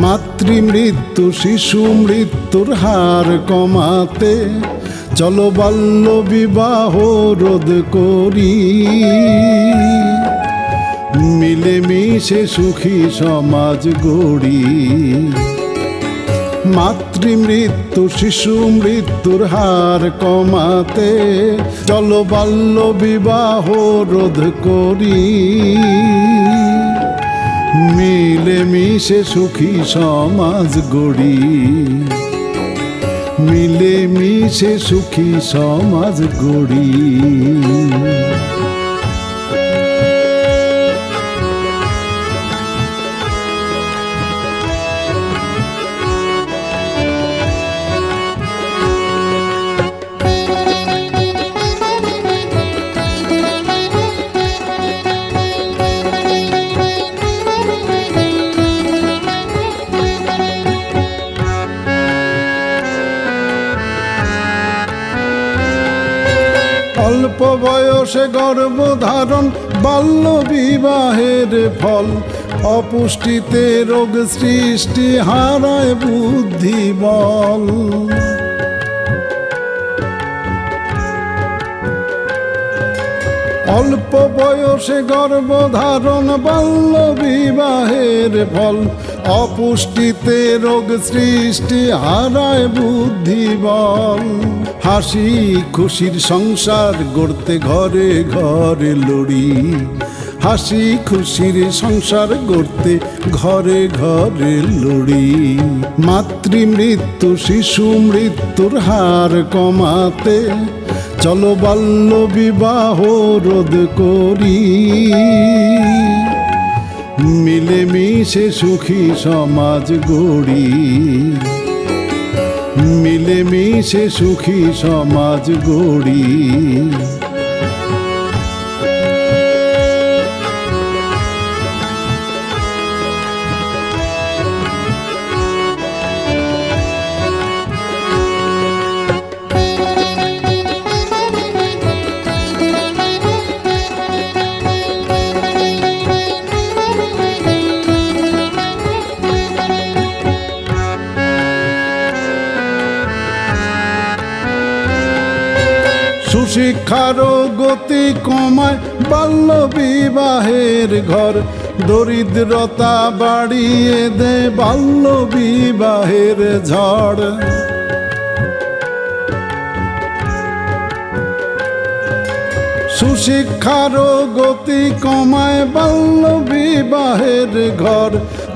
মাতৃমৃত্যু, শিশু মৃত্যুর হার কমাতে চলো বাল্য বিবাহ রোধ করি। মিলেমিশে সুখী সমাজ গড়ি। মাতৃমৃত্যু, শিশু মৃত্যুর হার কমাতে চলো বাল্য বিবাহ রোধ করি। মিলেমিশে সুখী সমাজ গড়ি। মিলেমিশে সুখী সমাজ গড়ি। অল্প বয়সে গর্ভধারণ, বাল্য বিবাহের ফল। অপুষ্টিতে রোগ সৃষ্টি হারায় বুদ্ধি বল অল্প বয়সে গর্ভধারণ, বাল্য বিবাহের ফল। অপুষ্টিতে রোগ সৃষ্টি হারায় বুদ্ধি বল হাসি খুশির সংসার গড়তে ঘরে ঘরে লড়ি। হাসি খুশির সংসার গড়তে ঘরে ঘরে লড়ি। মাতৃমৃত্যু শিশু মৃত্যুর হার কমাতে চলো বাল্য বিবাহ রোধ করি। মিলেমিশে সুখী সমাজ গড়ি। মিলেমিশে সুখী সমাজ গড়ি। সুশিক্ষারও গতি কমায় বাল্য বিবাহের ঘর। দরিদ্রতা বাড়িয়ে দে বাল্য বিবাহের ঝড়। সুশিক্ষার গতি কমায় বাল্য বিবাহের ঘর।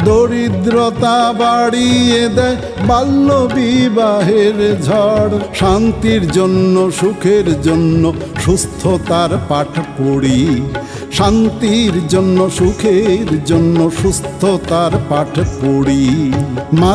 দরিদ্রতা বাড়িয়ে দেয় বাল্য বিবাহের ঝড়। শান্তির জন্য, সুখের জন্য সুস্থতার পাঠ পড়ি। শান্তির জন্য, সুখের জন্য সুস্থতার পাঠ পড়ি। মা